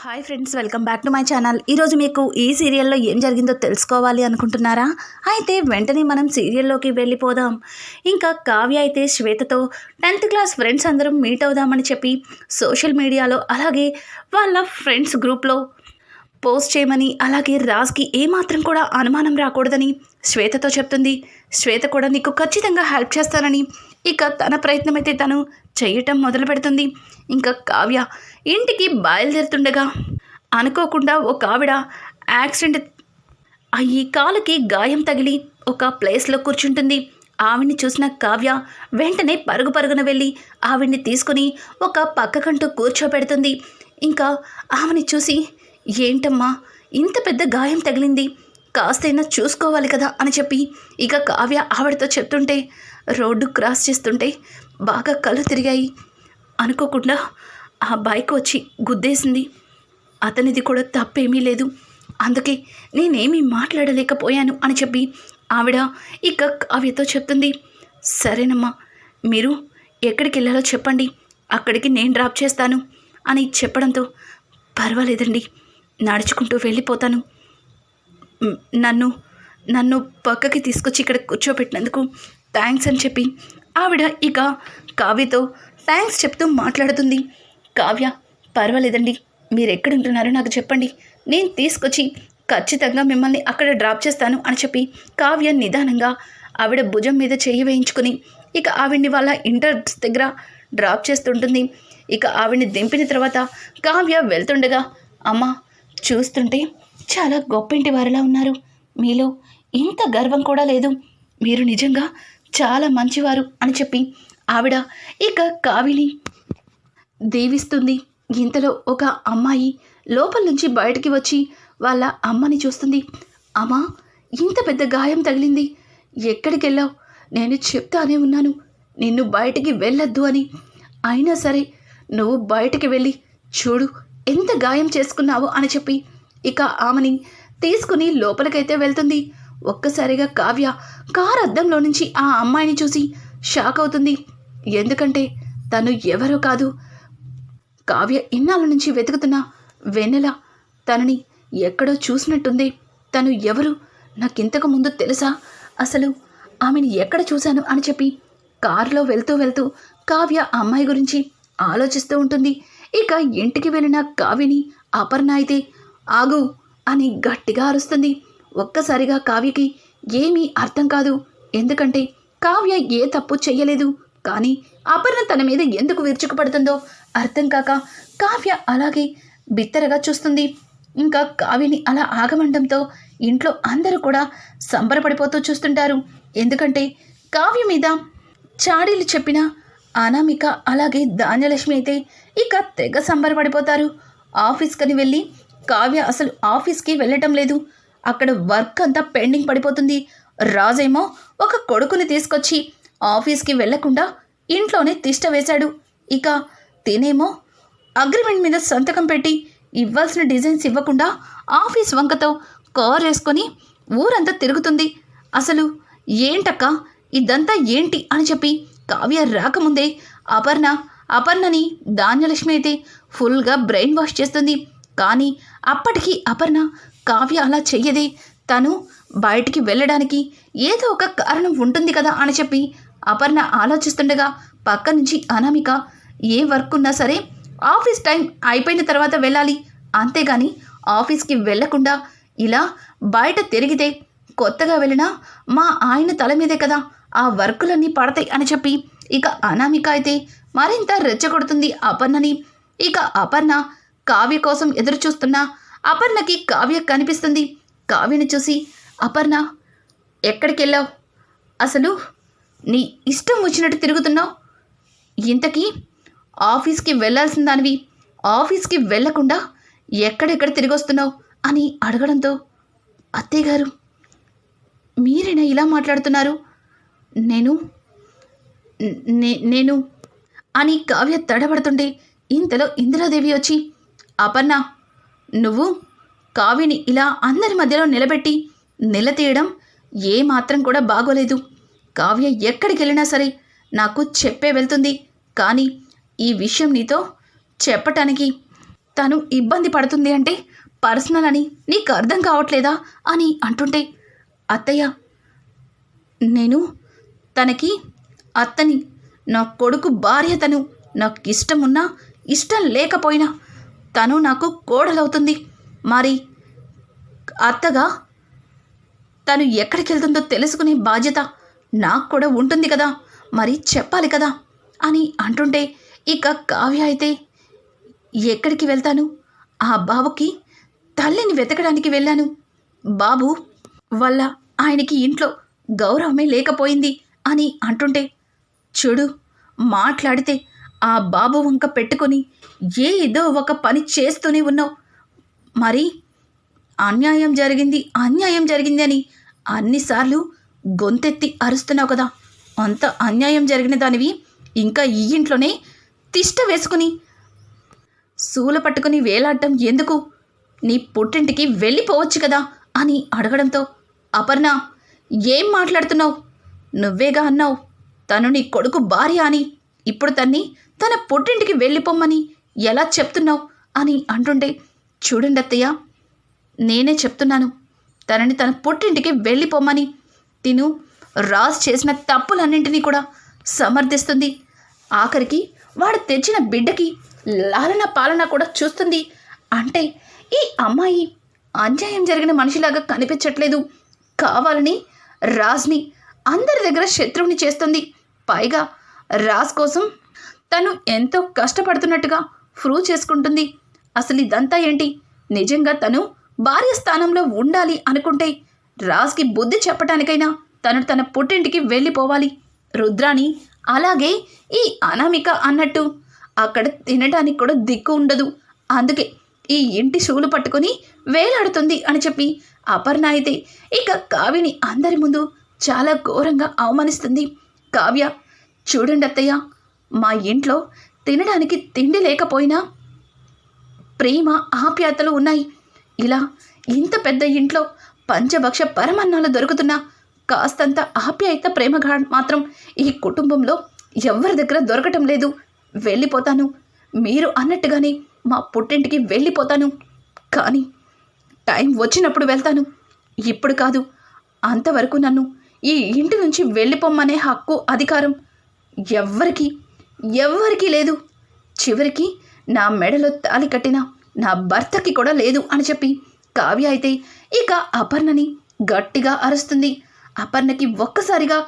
Hi friends welcome back to my channel ఈరోజు మీకు ఈ సీరియల్లో ఏం జరిగిందో తెలుసుకోవాలి అనుకుంటున్నారా? అయితే వెంటనే మనం సీరియల్లోకి వెళ్ళిపోదాం. ఇంకా కావ్య అయితే శ్వేతతో టెన్త్ క్లాస్ ఫ్రెండ్స్ అందరం మీట్ అవుదామని చెప్పి సోషల్ మీడియాలో అలాగే వాళ్ళ ఫ్రెండ్స్ గ్రూప్లో పోస్ట్ చేయమని అలాగే రాజ్కి ఏమాత్రం కూడా అనుమానం రాకూడదని శ్వేతతో చెప్తుంది. శ్వేత కూడా నీకు ఖచ్చితంగా హెల్ప్ చేస్తానని ఇక తన ప్రయత్నం అయితే తను చేయటం మొదలు పెడుతుంది. ఇంకా కావ్య ఇంటికి బయలుదేరుతుండగా అనుకోకుండా ఒక ఆవిడ యాక్సిడెంట్ అయ్యి కాలుకి గాయం తగిలి ఒక ప్లేస్లో కూర్చుంటుంది. ఆవిడ్ని చూసిన కావ్య వెంటనే పరుగు పరుగున వెళ్ళి ఆవిడ్ని తీసుకుని ఒక పక్కకంటూ కూర్చోబెడుతుంది. ఇంకా ఆమెని చూసి ఏంటమ్మా ఇంత పెద్ద గాయం తగిలింది. కాస్తైనా చూసుకోవాలి కదా అని చెప్పి ఇక కావ్య ఆవిడతో చెప్తుంటే రోడ్డు క్రాస్ చేస్తుంటే బాగా కళ్ళు తిరిగాయి. అనుకోకుండా ఆ బైక్ వచ్చి గుద్దేసింది. అతనిది కూడా తప్పేమీ లేదు. అందుకే నేనేమీ మాట్లాడలేకపోయాను అని చెప్పి ఆవిడ ఇక కావ్యతో చెప్తుంది. సరేనమ్మా మీరు ఎక్కడికి వెళ్ళాలో చెప్పండి. అక్కడికి నేను డ్రాప్ చేస్తాను అని చెప్పడంతో పర్వాలేదండి నడుచుకుంటూ వెళ్ళిపోతాను. నన్ను నన్ను పక్కకి తీసుకొచ్చి ఇక్కడ కూర్చోబెట్టినందుకు థ్యాంక్స్ అని చెప్పి ఆవిడ ఇక కావ్యతో థ్యాంక్స్ చెప్తూ మాట్లాడుతుంది. కావ్య పర్వాలేదండి. మీరు ఎక్కడ ఉంటున్నారో నాకు చెప్పండి. నేను తీసుకొచ్చి ఖచ్చితంగా మిమ్మల్ని అక్కడ డ్రాప్ చేస్తాను అని చెప్పి కావ్య నిదానంగా ఆవిడ భుజం మీద చేయి వేయించుకుని ఇక ఆవిడ్ని వాళ్ళ ఇంటర్ దగ్గర డ్రాప్ చేస్తుంటుంది. ఇక ఆవిడ్ని దింపిన తర్వాత కావ్య వెళ్తుండగా అమ్మ చూస్తుంటే చాలా గొప్ప ఇంటి వారిలా ఉన్నారు. మీలో ఇంత గర్వం కూడా లేదు. మీరు నిజంగా చాలా మంచివారు అని చెప్పి ఆవిడ ఇక కావిని దీవిస్తుంది. ఇంతలో ఒక అమ్మాయి లోపల నుంచి బయటికి వచ్చి వాళ్ళ అమ్మని చూస్తుంది. అమ్మా ఇంత పెద్ద గాయం తగిలింది. ఎక్కడికి వెళ్ళావు? నేను చెప్తానే ఉన్నాను. నిన్ను బయటికి వెళ్ళొద్దు అని. అయినా సరే నువ్వు బయటికి వెళ్ళి చూడు ఎంత గాయం చేసుకున్నావో అని చెప్పి ఇక ఆమెని తీసుకుని లోపలికైతే వెళ్తుంది. ఒక్కసారిగా కావ్య కార్ అద్దంలో నుంచి ఆ అమ్మాయిని చూసి షాక్ అవుతుంది. ఎందుకంటే తను ఎవరో కాదు. కావ్య ఇన్నాళ్ళ నుంచి వెతుకుతున్న వెన్నెల తనని ఎక్కడో చూసినట్టుంది. తను ఎవరు? నాకింతకు ముందు తెలుసా? అసలు ఆమెను ఎక్కడ చూశాను అని చెప్పి కారులో వెళ్తూ వెళ్తూ కావ్య అమ్మాయి గురించి ఆలోచిస్తూ ఉంటుంది. ఇక ఇంటికి వెళ్ళిన కావ్యని అపర్ణ అయితే ఆగు అని గట్టిగా అరుస్తుంది. ఒక్కసారిగా కావ్యకి ఏమీ అర్థం కాదు. ఎందుకంటే కావ్య ఏ తప్పు చెయ్యలేదు. కానీ అపర్ణ తన మీద ఎందుకు విరుచుకుపడుతుందో అర్థం కాక కావ్య అలాగే బిత్తరగా చూస్తుంది. ఇంకా కావ్యని అలా ఆగమండంతో ఇంట్లో అందరూ కూడా సంబరపడిపోతూ చూస్తుంటారు. ఎందుకంటే కావ్య మీద చాడీలు చెప్పిన అనామిక అలాగే ధాన్యలక్ష్మి అయితే ఇక తెగ సంబరపడిపోతారు. ఆఫీస్కని వెళ్ళి కావ్య అసలు ఆఫీస్కి వెళ్ళటం లేదు. అక్కడ వర్క్ అంతా పెండింగ్ పడిపోతుంది. రాజేమో ఒక కొడుకుని తీసుకొచ్చి ఆఫీస్కి వెళ్ళకుండా ఇంట్లోనే తిష్ట వేశాడు. ఇక తినేమో అగ్రిమెంట్ మీద సంతకం పెట్టి ఇవ్వాల్సిన డిజైన్స్ ఇవ్వకుండా ఆఫీస్ వంకతో కార్ వేసుకొని ఊరంతా తిరుగుతుంది. అసలు ఏంటక్క? ఇదంతా ఏంటి? అని చెప్పి కావ్య రాకముందే అపర్ణ అపర్ణని ధాన్యలక్ష్మి అయితే ఫుల్గా బ్రెయిన్ వాష్ చేస్తుంది. కానీ అప్పటికి అపర్ణ కావ్య అలా చెయ్యదే. తను బయటికి వెళ్ళడానికి ఏదో ఒక కారణం ఉంటుంది కదా అని చెప్పి అపర్ణ ఆలోచిస్తుండగా పక్క నుంచి అనామిక ఏ వర్క్ ఉన్నా సరే ఆఫీస్ టైం అయిపోయిన తర్వాత వెళ్ళాలి. అంతేగాని ఆఫీస్కి వెళ్ళకుండా ఇలా బయట తిరిగితే కొత్తగా వెళ్ళినా మా ఆయన తల మీదే కదా ఆ వర్కులన్నీ పడతాయి అని చెప్పి ఇక అనామిక అయితే మరింత రెచ్చగొడుతుంది అపర్ణని. ఇక అపర్ణ కావ్య కోసం ఎదురు చూస్తున్నా అపర్ణకి కావ్య కనిపిస్తుంది. కావ్యని చూసి అపర్ణ ఎక్కడికి వెళ్ళావు అసలు నీ ఇష్టం వచ్చినట్టు తిరుగుతున్నావు? ఇంతకీ ఆఫీస్కి వెళ్ళాల్సిన దానివి ఆఫీస్కి వెళ్ళకుండా ఎక్కడెక్కడ తిరిగి వస్తున్నావు అని అడగడంతో అత్తయ్య గారు మీరేనా ఇలా మాట్లాడుతున్నారు? నేను నే- నేను అని కావ్య తడబడుతుంటే ఇంతలో ఇందిరాదేవి వచ్చి అపర్ణ నువ్వు కావ్యని ఇలా అందరి మధ్యలో నిలబెట్టి నిలతీయడం ఏమాత్రం కూడా బాగోలేదు. కావ్య ఎక్కడికి వెళ్ళినా సరే నాకు చెప్పే వెళ్తుంది. కానీ ఈ విషయం నీతో చెప్పటానికి తను ఇబ్బంది పడుతుంది అంటే పర్సనల్ అని నీకు అర్థం కావట్లేదా అని అంటుంటే అత్తయ్య నేను తనకి అత్తని నా కొడుకు భార్య తను నాకు ఇష్టం ఉన్నా ఇష్టం లేకపోయినా తను నాకు కోడలవుతుంది. మరి అత్తగా తను ఎక్కడికి వెళ్తుందో తెలుసుకునే బాధ్యత నాకు కూడా ఉంటుంది కదా. మరి చెప్పాలి కదా అని అంటుంటే ఇక కావ్య అయితే ఎక్కడికి వెళ్తాను? ఆ బాబుకి తల్లిని వెతకడానికి వెళ్ళాను. బాబు వల్ల ఆయనకి ఇంట్లో గౌరవమే లేకపోయింది అని అంటుంటే చూడు మాట్లాడితే ఆ బాబు వంక పెట్టుకొని ఏదో ఒక పని చేస్తూనే ఉన్నావు. మరి అన్యాయం జరిగింది అన్యాయం జరిగింది అని అన్నిసార్లు గొంతెత్తి అరుస్తున్నావు కదా. అంత అన్యాయం జరిగిన దానివి ఇంకా ఈ ఇంట్లోనే తిష్ట వేసుకుని శూల పట్టుకుని వేలాడటం ఎందుకు? నీ పుట్టింటికి వెళ్ళిపోవచ్చు కదా అని అడగడంతో అపర్ణ ఏం మాట్లాడుతున్నావు? నువ్వేగా అన్నావు తను నీ కొడుకు భార్య అని. ఇప్పుడు తన్ని తన పుట్టింటికి వెళ్ళిపోమ్మని. ఎలా చెప్తున్నావు? అని అంటుంటే చూడండి అత్తయ్య నేనే చెప్తున్నాను. తనని తన పుట్టింటికి వెళ్ళిపోమ్మని. తిను రాజ్ చేసిన తప్పులన్నింటినీ కూడా సమర్థిస్తుంది. ఆఖరికి వాడు తెచ్చిన బిడ్డకి లాలన పాలన కూడా చూస్తుంది. అంటే ఈ అమ్మాయి అన్యాయం జరిగిన మనిషిలాగా కనిపించట్లేదు. కావాలని రాజ్ని అందరి దగ్గర శత్రువుని చేస్తుంది. పైగా రాజ్ కోసం తను ఎంతో కష్టపడుతున్నట్టుగా ప్రూవ్ చేసుకుంటుంది. అసలు ఇదంతా ఏంటి? నిజంగా తను భార్య స్థానంలో ఉండాలి అనుకుంటే రాజ్కి బుద్ధి చెప్పటానికైనా తను తన పుట్టింటికి వెళ్ళిపోవాలి. రుద్రాని అలాగే ఈ అనామిక అన్నట్టు అక్కడ తినడానికి కూడా దిక్కు ఉండదు. అందుకే ఈ ఇంటి షూలు పట్టుకొని వేలాడుతుంది అని చెప్పి అపర్ణ అయితే ఇక కావ్యని అందరి ముందు చాలా ఘోరంగా అవమానిస్తుంది. కావ్య చూడండి అత్తయ్య మా ఇంట్లో తినడానికి తిండి లేకపోయినా ప్రేమ ఆప్యాయతలు ఉన్నాయి. ఇలా ఇంత పెద్ద ఇంట్లో పంచభక్ష పరమన్నాలు దొరుకుతున్నా కాస్తంత ఆప్యాయత ప్రేమగా మాత్రం ఈ కుటుంబంలో ఎవరి దగ్గర దొరకటం లేదు. వెళ్ళిపోతాను. మీరు అన్నట్టుగానే మా పుట్టింటికి వెళ్ళిపోతాను. కానీ టైం వచ్చినప్పుడు వెళ్తాను. ఇప్పుడు కాదు అంతవరకు నన్ను ఈ ఇంటి నుంచి వెళ్ళిపోమ్మనే హక్కు అధికారం ఎవ్వరికి ఎవ్వరికీ లేదు. చివరికి నా మెడలో తాలి కట్టిన నా భర్తకి కూడా లేదు అని చెప్పి కావ్య అయితే ఇక అపర్ణని గట్టిగా అరుస్తుంది. అపర్ణకి ఒక్కసారిగా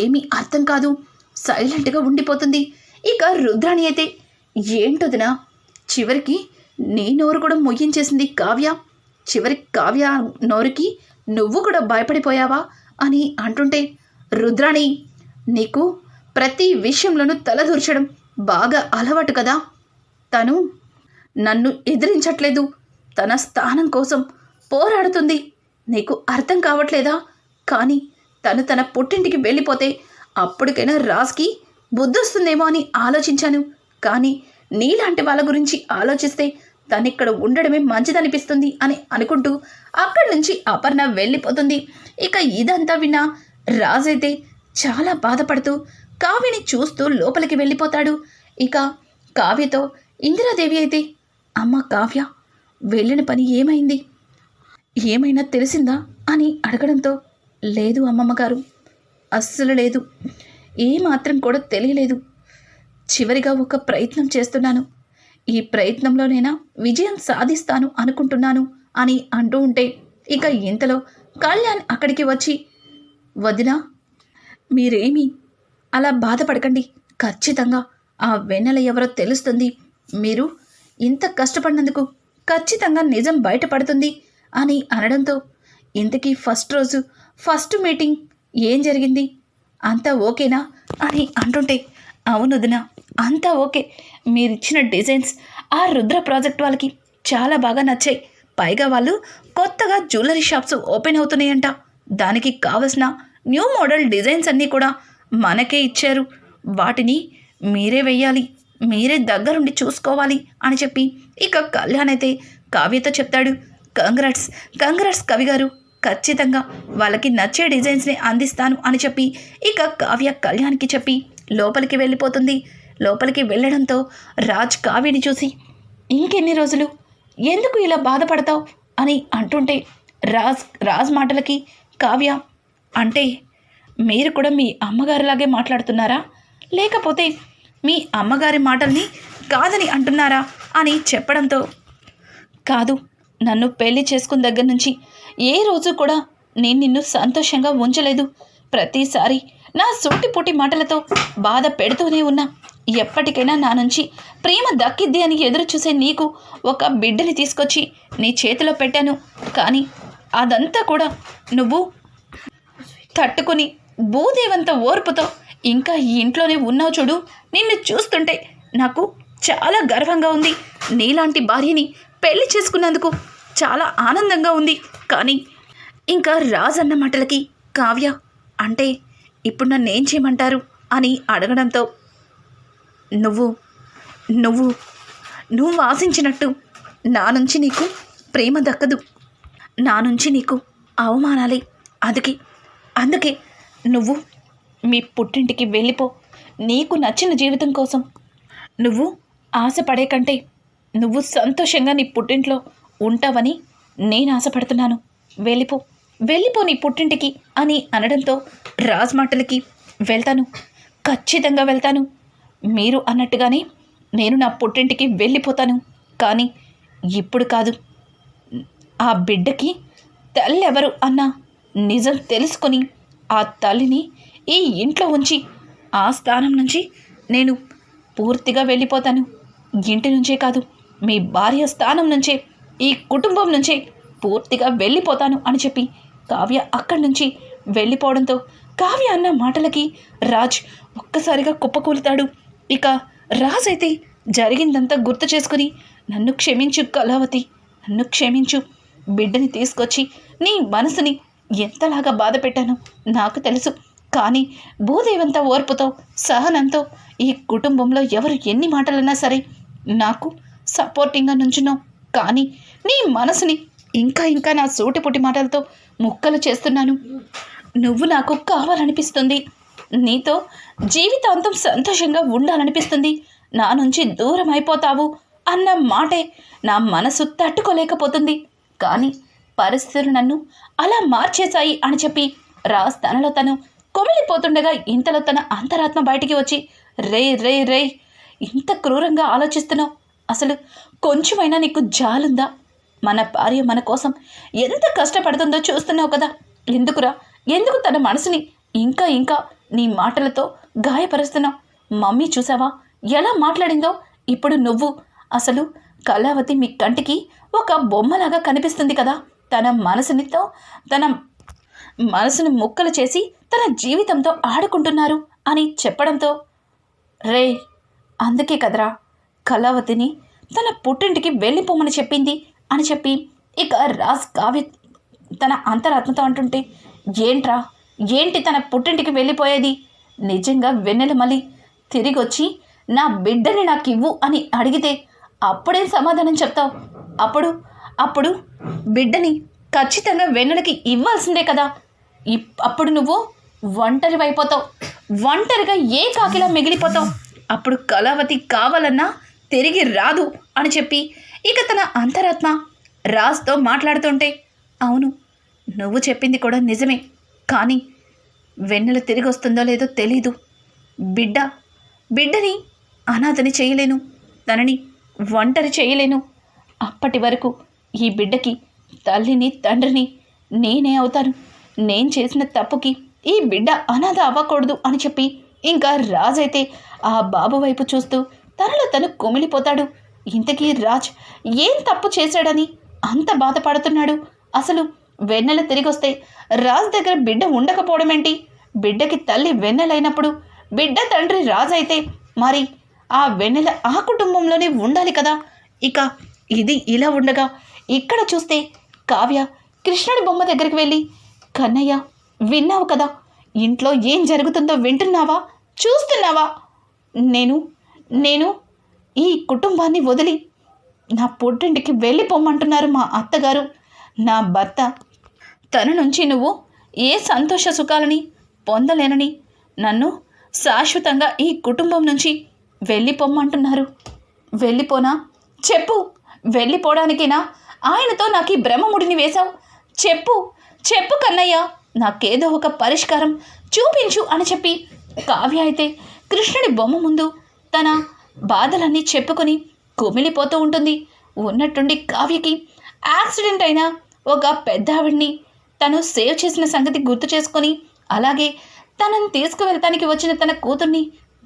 ఏమీ అర్థం కాదు. సైలెంట్గా ఉండిపోతుంది. ఇక రుద్రాణి అయితే ఏంటొదినా చివరికి నీ నోరు కూడా ముగించేసింది కావ్య. చివరికి కావ్య నోరుకి నువ్వు కూడా భయపడిపోయావా అని అంటుంటే రుద్రాణి నీకు ప్రతి విషయంలోనూ తలదూర్చడం బాగా అలవాటు కదా. తను నన్ను ఎదిరించట్లేదు. తన స్థానం కోసం పోరాడుతుంది. నీకు అర్థం కావట్లేదా? కానీ తను తన పుట్టింటికి వెళ్ళిపోతే అప్పటికైనా రాజ్కి బుద్ధొస్తుందేమో అని ఆలోచించాను. కానీ నీలాంటి వాళ్ళ గురించి ఆలోచిస్తే తనిక్కడ ఉండడమే మంచిదనిపిస్తుంది అని అనుకుంటూ అక్కడి నుంచి అపర్ణ వెళ్ళిపోతుంది. ఇక ఇదంతా విన్నా రాజైతే చాలా బాధపడుతూ కావ్యని చూస్తూ లోపలికి వెళ్ళిపోతాడు. ఇక కావ్యతో ఇందిరాదేవి అయితే అమ్మ కావ్య వెళ్ళిన పని ఏమైంది? ఏమైనా తెలిసిందా? అని అడగడంతో లేదు అమ్మమ్మ గారు అస్సలు లేదు. ఏమాత్రం కూడా తెలియలేదు. చివరిగా ఒక ప్రయత్నం చేస్తున్నాను. ఈ ప్రయత్నంలోనైనా విజయం సాధిస్తాను అనుకుంటున్నాను అని అంటూ ఉంటే ఇక ఇంతలో కళ్యాణ్ అక్కడికి వచ్చి వదినా మీరేమీ అలా బాధపడకండి. ఖచ్చితంగా ఆ వెన్నెల ఎవరో తెలుస్తుంది. మీరు ఇంత కష్టపడినందుకు ఖచ్చితంగా నిజం బయటపడుతుంది అని అనడంతో ఇంతకీ ఫస్ట్ రోజు ఫస్ట్ మీటింగ్ ఏం జరిగింది? అంతా ఓకేనా అని అంటుంటే అవునుదినా అంతా ఓకే. మీరిచ్చిన డిజైన్స్ ఆ రుద్ర ప్రాజెక్ట్ వాళ్ళకి చాలా బాగా నచ్చాయి. పైగా వాళ్ళు కొత్తగా జ్యువెలరీ షాప్స్ ఓపెన్ అవుతున్నాయంట. దానికి కావలసిన న్యూ మోడల్ డిజైన్స్ అన్నీ కూడా మనకే ఇచ్చారు. వాటిని మీరే వెయ్యాలి. మీరే దగ్గరుండి చూసుకోవాలి అని చెప్పి ఇక కళ్యాణ్ అయితే కావ్యతో చెప్తాడు కంగ్రాట్స్ కంగ్రాట్స్ కవి గారు. ఖచ్చితంగా వాళ్ళకి నచ్చే డిజైన్స్ని అందిస్తాను అని చెప్పి ఇక కావ్య కళ్యాణ్కి చెప్పి లోపలికి వెళ్ళిపోతుంది. లోపలికి వెళ్ళడంతో రాజ్ కావ్యని చూసి ఇంకెన్ని రోజులు? ఎందుకు ఇలా బాధపడతావు? అని అంటుంటే రాజ్ రాజ్ మాటలకి కావ్య అంటే మీరు కూడా మీ అమ్మగారిలాగే మాట్లాడుతున్నారా? లేకపోతే మీ అమ్మగారి మాటల్ని కాదని అంటున్నారా అని చెప్పడంతో కాదు నన్ను పెళ్ళి చేసుకున్న దగ్గర నుంచి ఏ రోజు కూడా నేను నిన్ను సంతోషంగా ఉంచలేదు. ప్రతిసారి నా సూటిపుటి మాటలతో బాధ పెడుతూనే ఉన్నా. ఎప్పటికైనా నా నుంచి ప్రేమ దక్కిద్ది అని ఎదురు చూసే నీకు ఒక బిడ్డని తీసుకొచ్చి నీ చేతిలో పెట్టాను. కానీ అదంతా కూడా నువ్వు తట్టుకుని భూదేవంత ఓర్పుతో ఇంకా ఈ ఇంట్లోనే ఉన్నావు చూడు. నిన్ను చూస్తుంటే నాకు చాలా గర్వంగా ఉంది. నీలాంటి భార్యని పెళ్ళి చేసుకున్నందుకు చాలా ఆనందంగా ఉంది. కానీ ఇంకా రాజన్న అన్న మాటలకి కావ్య అంటే ఇప్పుడు నన్ను ఏం చేయమంటారు అని అడగడంతో నువ్వు నువ్వు నువ్వు ఆశించినట్టు నా నుంచి నీకు ప్రేమ దక్కదు. నా నుంచి నీకు అవమానాలే. అందుకే అందుకే నువ్వు మీ పుట్టింటికి వెళ్ళిపో. నీకు నచ్చిన జీవితం కోసం. నువ్వు ఆశపడే కంటే నువ్వు సంతోషంగా నీ పుట్టింట్లో ఉంటావని నేను ఆశపడుతున్నాను. వెళ్ళిపో. వెళ్ళిపో నీ పుట్టింటికి అని అనడంతో రాజ్ మాటలకి వెళ్తాను. ఖచ్చితంగా వెళ్తాను. మీరు అన్నట్టుగానే నేను నా పుట్టింటికి వెళ్ళిపోతాను. కానీ ఇప్పుడు కాదు. ఆ బిడ్డకి తల్లెవరు అన్న నిజం తెలుసుకొని ఆ తల్లిని ఈ ఇంట్లో ఉంచి ఆ స్థానం నుంచి నేను పూర్తిగా వెళ్ళిపోతాను. ఇంటి నుంచే కాదు మీ భార్య స్థానం నుంచే ఈ కుటుంబం నుంచే పూర్తిగా వెళ్ళిపోతాను అని చెప్పి కావ్య అక్కడి నుంచి వెళ్ళిపోవడంతో కావ్య అన్న మాటలకి రాజ్ ఒక్కసారిగా కుప్పకూలుతాడు. ఇక రాజ్ అయితే జరిగిందంతా గుర్తు చేసుకుని నన్ను క్షమించు కళావతి నన్ను క్షమించు బిడ్డని తీసుకొచ్చి నీ మనసుని ఎంతలాగా బాధ పెట్టానో నాకు తెలుసు. కానీ భూదేవంత ఓర్పుతో సహనంతో ఈ కుటుంబంలో ఎవరు ఎన్ని మాటలన్నా సరే నాకు సపోర్టింగ్గా నుంచున్నావు కానీ నీ మనసుని ఇంకా ఇంకా నా సూటిపుటి మాటలతో ముక్కలు చేస్తున్నాను. నువ్వు నాకు కావాలనిపిస్తుంది. నీతో జీవితాంతం సంతోషంగా ఉండాలనిపిస్తుంది. నా నుంచి దూరం అయిపోతావు అన్న మాటే నా మనసు తట్టుకోలేకపోతుంది. కానీ పరిస్థితులు నన్ను అలా మార్చేశాయి అని చెప్పి రాజ్ తనలో తను కొమిలిపోతుండగా ఇంతలో తన అంతరాత్మ బయటికి వచ్చి రే రే రే ఇంత క్రూరంగా ఆలోచిస్తున్నావు. అసలు కొంచెమైనా నీకు జాలుందా? మన భార్య మన కోసం ఎంత కష్టపడుతుందో చూస్తున్నావు కదా. ఎందుకురా? ఎందుకు తన మనసుని ఇంకా ఇంకా నీ మాటలతో గాయపరుస్తున్నావు? మమ్మీ చూసావా? ఎలా మాట్లాడిందో? ఇప్పుడు నువ్వు అసలు కళావతి మీ కంటికి ఒక బొమ్మలాగా కనిపిస్తుంది కదా. తన మనసునితో తన మనసుని ముక్కలు చేసి తన జీవితంతో ఆడుకుంటున్నారు అని చెప్పడంతో రే అందుకే కదరా కళావతిని తన పుట్టింటికి వెళ్ళిపోమని చెప్పింది అని చెప్పి ఇక రాజ్ కావ్య తన అంతరాత్మతో అంటుంటే ఏంట్రా ఏంటి తన పుట్టింటికి వెళ్ళిపోయేది? నిజంగా వెన్నెల మళ్ళీ తిరిగి వచ్చి నా బిడ్డని నాకు ఇవ్వు అని అడిగితే అప్పుడే సమాధానం చెప్తావు? అప్పుడు అప్పుడు బిడ్డని ఖచ్చితంగా వెన్నెలకి ఇవ్వాల్సిందే కదా. ఇప్- అప్పుడు నువ్వు ఒంటరి అయిపోతావు ఒంటరిగా ఏ కాకిలా మిగిలిపోతావు? అప్పుడు కళావతి కావాలన్నా తిరిగి రాదు అని చెప్పి ఇక తన అంతరాత్మ రాజ్తో మాట్లాడుతుంటే అవును నువ్వు చెప్పింది కూడా నిజమే. కానీ వెన్నెల తిరిగి వస్తుందో లేదో తెలీదు. బిడ్డ బిడ్డని అనాథని చేయలేను. తనని ఒంటరి చేయలేను. అప్పటి వరకు ఈ బిడ్డకి తల్లిని తండ్రిని నేనే అవుతాను. నేను చేసిన తప్పుకి ఈ బిడ్డ అనాథ అవ్వకూడదు అని చెప్పి ఇంకా రాజైతే ఆ బాబు వైపు చూస్తూ తనలో తను కుమిలిపోతాడు. ఇంతకీ రాజ్ ఏం తప్పు చేశాడని అంత బాధపడుతున్నాడు. అసలు వెన్నెల తిరిగొస్తే రాజ్ దగ్గర బిడ్డ ఉండకపోవడం ఏంటి బిడ్డకి తల్లి వెన్నెలైనప్పుడు బిడ్డ తండ్రి రాజు అయితే మరి ఆ వెన్నెల ఆ కుటుంబంలోనే ఉండాలి కదా. ఇక ఇది ఇలా ఉండగా ఇక్కడ చూస్తే కావ్య కృష్ణుడి బొమ్మ దగ్గరికి వెళ్ళి కన్నయ్య విన్నావు కదా ఇంట్లో ఏం జరుగుతుందో వింటున్నావా? చూస్తున్నావా? నేను నేను ఈ కుటుంబాన్ని వదిలి నా పుట్టింటికి వెళ్ళిపోమంటున్నారు మా అత్తగారు. నా భర్త తన నుంచి నువ్వు ఏ సంతోష సుఖాలని పొందలేనని నన్ను శాశ్వతంగా ఈ కుటుంబం నుంచి వెళ్ళిపోమ్మంటున్నారు వెళ్ళిపోనా? చెప్పు. వెళ్ళిపోవడానికేనా ఆయనతో నాకు ఈ బ్రహ్మముడిని వేశావు. చెప్పు చెప్పు కన్నయ్య. నాకేదో ఒక పరిష్కారం చూపించు అని చెప్పి కావ్య అయితే కృష్ణుడి బొమ్మ ముందు తన బాధలన్నీ చెప్పుకొని కుమిలిపోతూ ఉంటుంది. ఉన్నట్టుండి కావ్యకి యాక్సిడెంట్ అయిన ఒక పెద్ద ఆవిడ్ని తను సేవ్ చేసిన సంగతి గుర్తు చేసుకొని అలాగే తనను తీసుకువెళ్తానికి వచ్చిన తన కూతుర్ని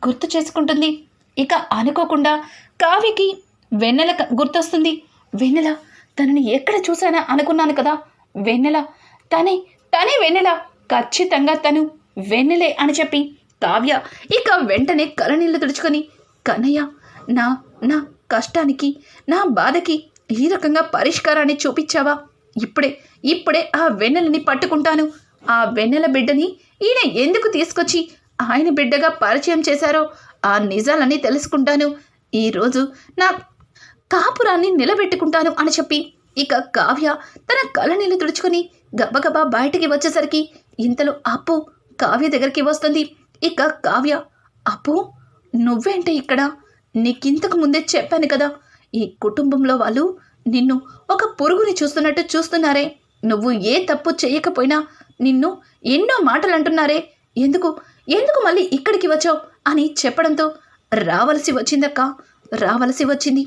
గుర్తు చేసుకుంటుంది. ఇక అనుకోకుండా కావ్యకి వెన్నెల గుర్తొస్తుంది. వెన్నెల తనని ఎక్కడ చూశానా అనుకున్నాను కదా? వెన్నెల. తనే తనే వెన్నెల. ఖచ్చితంగా తను వెన్నెలే అని చెప్పి కావ్య ఇక వెంటనే కలనీళ్ళు తుడుచుకొని కన్నయ్య నా నా కష్టానికి నా బాధకి ఈ రకంగా పరిష్కారాన్ని చూపించావా? ఇప్పుడే ఇప్పుడే ఆ వెన్నెలని పట్టుకుంటాను. ఆ వెన్నెల బిడ్డని ఈయన ఎందుకు తీసుకొచ్చి ఆయన బిడ్డగా పరిచయం చేశారో ఆ నిజాలన్నీ తెలుసుకుంటాను. ఈరోజు నా కాపురాన్ని నిలబెట్టుకుంటాను అని చెప్పి ఇక కావ్య తన కళ్ళనీళ్ళు తుడుచుకొని గబగబా బయటికి వచ్చేసరికి ఇంతలో అప్పు కావ్య దగ్గరికి వస్తుంది. ఇక కావ్య అప్పు నువ్వేంటే ఇక్కడ? నీకింతకు ముందే చెప్పాను కదా ఈ కుటుంబంలో వాళ్ళు నిన్ను ఒక పురుగుని చూస్తున్నట్టు చూస్తున్నారే. నువ్వు ఏ తప్పు చేయకపోయినా నిన్ను ఎన్నో మాటలు అంటున్నారే ఎందుకు ఎందుకు మళ్ళీ ఇక్కడికి వచ్చావు? అని చెప్పడంతో రావలసి వచ్చిందక్క రావలసి వచ్చింది.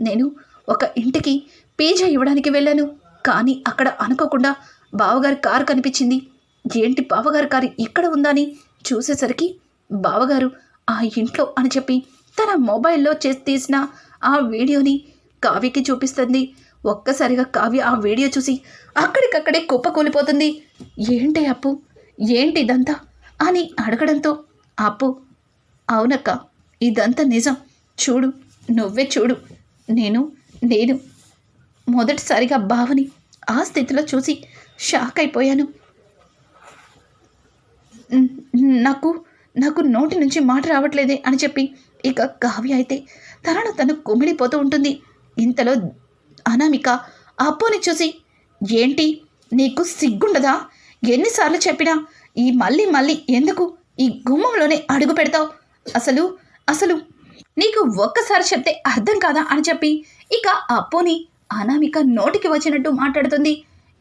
నేను ఒక ఇంటికి పీజా ఇవ్వడానికి వెళ్ళాను కానీ అక్కడ అనుకోకుండా బావగారి కారు కనిపించింది. ఏంటి బావగారి కారు ఇక్కడ ఉందని చూసేసరికి బావగారు ఆ ఇంట్లో అని చెప్పి తన మొబైల్లో చేసి తీసిన ఆ వీడియోని కావ్యకి చూపిస్తుంది. ఒక్కసారిగా కావ్య ఆ వీడియో చూసి అక్కడికక్కడే కుప్పకూలిపోతుంది ఏంటి అప్పు? ఏంటి ఇదంతా? అని అడగడంతో అప్పు అవునక్క ఇదంతా నిజం. చూడు నువ్వే చూడు. నేను నేను మొదటిసారిగా బావని ఆ స్థితిలో చూసి షాక్ అయిపోయాను. నాకు నాకు నోటి నుంచి మాట రావట్లేదే అని చెప్పి ఇక కావ్య అయితే తనను తను కుమిడిపోతూ ఉంటుంది. ఇంతలో అనామిక అప్పుని చూసి ఏంటి నీకు సిగ్గుండదా? ఎన్నిసార్లు చెప్పినా ఈ మళ్ళీ మళ్ళీ ఎందుకు ఈ గుమ్మంలోనే అడుగు పెడతావు? అసలు అసలు నీకు ఒక్కసారి చెప్తే అర్థం కాదా అని చెప్పి ఇక అప్పుని అనామిక నోటికి వచ్చినట్టు మాట్లాడుతుంది.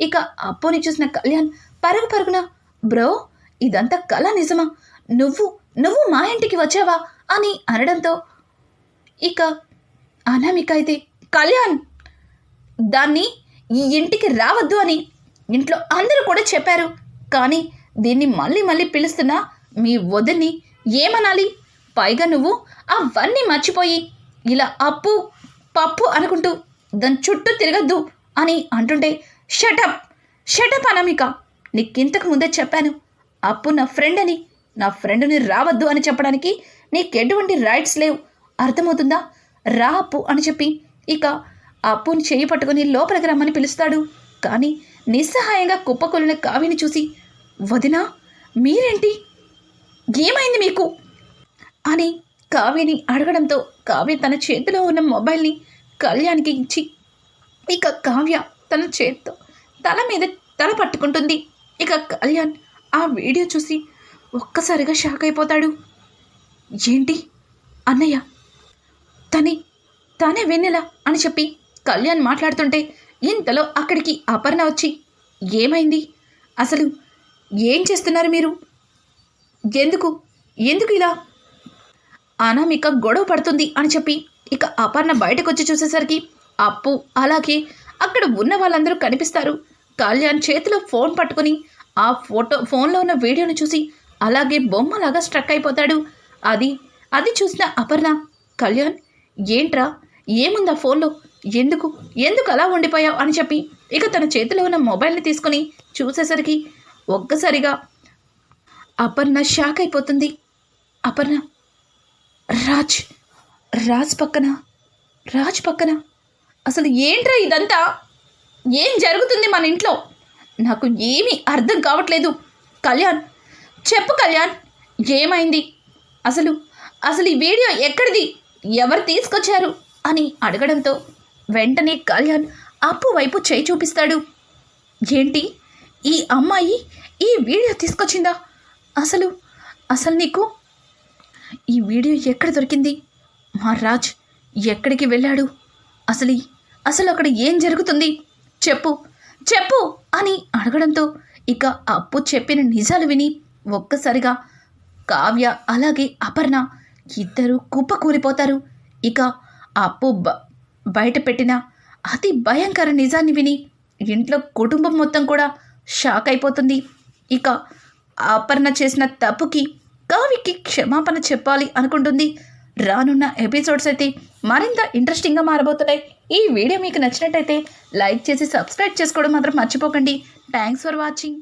ఇక అప్పుని చూసిన కళ్యాణ్ పరుగు పరుగున బ్రో ఇదంతా కళ నిజమా? నువ్వు నువ్వు మా ఇంటికి వచ్చావా? అని అనడంతో ఇక అనామిక అయితే కళ్యాణ్ దాన్ని ఈ ఇంటికి రావద్దు అని ఇంట్లో అందరూ కూడా చెప్పారు. కానీ దీన్ని మళ్ళీ మళ్ళీ పిలుస్తున్నా మీ వదిని ఏమనాలి? పైగా నువ్వు అవన్నీ మర్చిపోయి ఇలా అప్పు పప్పు అనుకుంటూ దాని చుట్టూ తిరగద్దు అని అంటుంటే షటప్ షటప్ అనామిక. నీకింతకు ముందే చెప్పాను. అప్పు నా ఫ్రెండ్ అని. నా ఫ్రెండ్ని రావద్దు అని చెప్పడానికి నీకెటువంటి రైట్స్ లేవు. అర్థమవుతుందా? రా అప్పు అని చెప్పి ఇక అప్పుని చేయి పట్టుకుని లోపలికి రమ్మని పిలుస్తాడు. కానీ నిస్సహాయంగా కుప్పకొలిన కావిని చూసి వదినా మీరేంటి? ఏమైంది మీకు? అని కావ్యని అడగడంతో కావ్య తన చేతిలో ఉన్న మొబైల్ని కళ్యాణ్కి ఇచ్చి ఇక కావ్య తన చేత్తో తల మీద తల పట్టుకుంటుంది. ఇక కళ్యాణ్ ఆ వీడియో చూసి ఒక్కసారిగా షాక్ అయిపోతాడు. ఏంటి? అన్నయ్య తనే తానే వెన్నెల అని చెప్పి కళ్యాణ్ మాట్లాడుతుంటే ఇంతలో అక్కడికి అపర్ణ వచ్చి ఏమైంది? అసలు ఏం చేస్తున్నారు మీరు? ఎందుకు? ఎందుకు ఇలా అనామిక గొడవ పడుతుంది అని చెప్పి ఇక అపర్ణ బయటకు వచ్చి చూసేసరికి అప్పు అలాగే అక్కడ ఉన్న వాళ్ళందరూ కనిపిస్తారు. కళ్యాణ్ చేతిలో ఫోన్ పట్టుకుని ఆ ఫోటో ఫోన్లో ఉన్న వీడియోని చూసి అలాగే బొమ్మలాగా స్ట్రక్ అయిపోతాడు. అది అది చూసిన అపర్ణ కళ్యాణ్ ఏంట్రా? ఏముంది ఆ ఫోన్లో? ఎందుకు? ఎందుకు అలా ఉండిపోయావు? అని చెప్పి ఇక తన చేతిలో ఉన్న మొబైల్ని తీసుకుని చూసేసరికి ఒక్కసారిగా అపర్ణ షాక్ అయిపోతుంది. అపర్ణ రాజ్ రాజ్ పక్కన రాజ్ పక్కన. అసలు ఏంట్రా ఇదంతా? ఏం జరుగుతుంది మన ఇంట్లో? నాకు ఏమీ అర్థం కావట్లేదు. కళ్యాణ్ చెప్పు కళ్యాణ్ ఏమైంది? అసలు అసలు ఈ వీడియో ఎక్కడిది? ఎవరు తీసుకొచ్చారు? అని అడగడంతో వెంటనే కళ్యాణ్ అప్పు వైపు చేయి చూపిస్తాడు. ఏంటి? ఈ అమ్మాయి ఈ వీడియో తీసుకొచ్చిందా? అసలు అసలు నీకు ఈ వీడియో ఎక్కడ దొరికింది? మా రాజ్ ఎక్కడికి వెళ్ళాడు? అసలు అసలు అక్కడ ఏం జరుగుతుంది? చెప్పు చెప్పు అని అడగడంతో ఇక అప్పు చెప్పిన నిజాలు విని ఒక్కసారిగా కావ్య అలాగే అపర్ణ ఇద్దరూ కుప్పకూలిపోతారు. ఇక అప్పు బ బయట పెట్టిన అతి భయంకర నిజాన్ని విని ఇంట్లో కుటుంబం మొత్తం కూడా షాక్ అయిపోతుంది. ఇక అపర్ణ చేసిన తప్పుకి కావ్యకి క్షమాపణ చెప్పాలి అనుకుంటుంది. రానున్న ఎపిసోడ్స్ అయితే మరింత ఇంట్రెస్టింగ్గా మారబోతున్నాయి. ఈ వీడియో మీకు నచ్చినట్టయితే లైక్ చేసి సబ్స్క్రైబ్ చేసుకోవడం మాత్రం మర్చిపోకండి. Thanks for watching.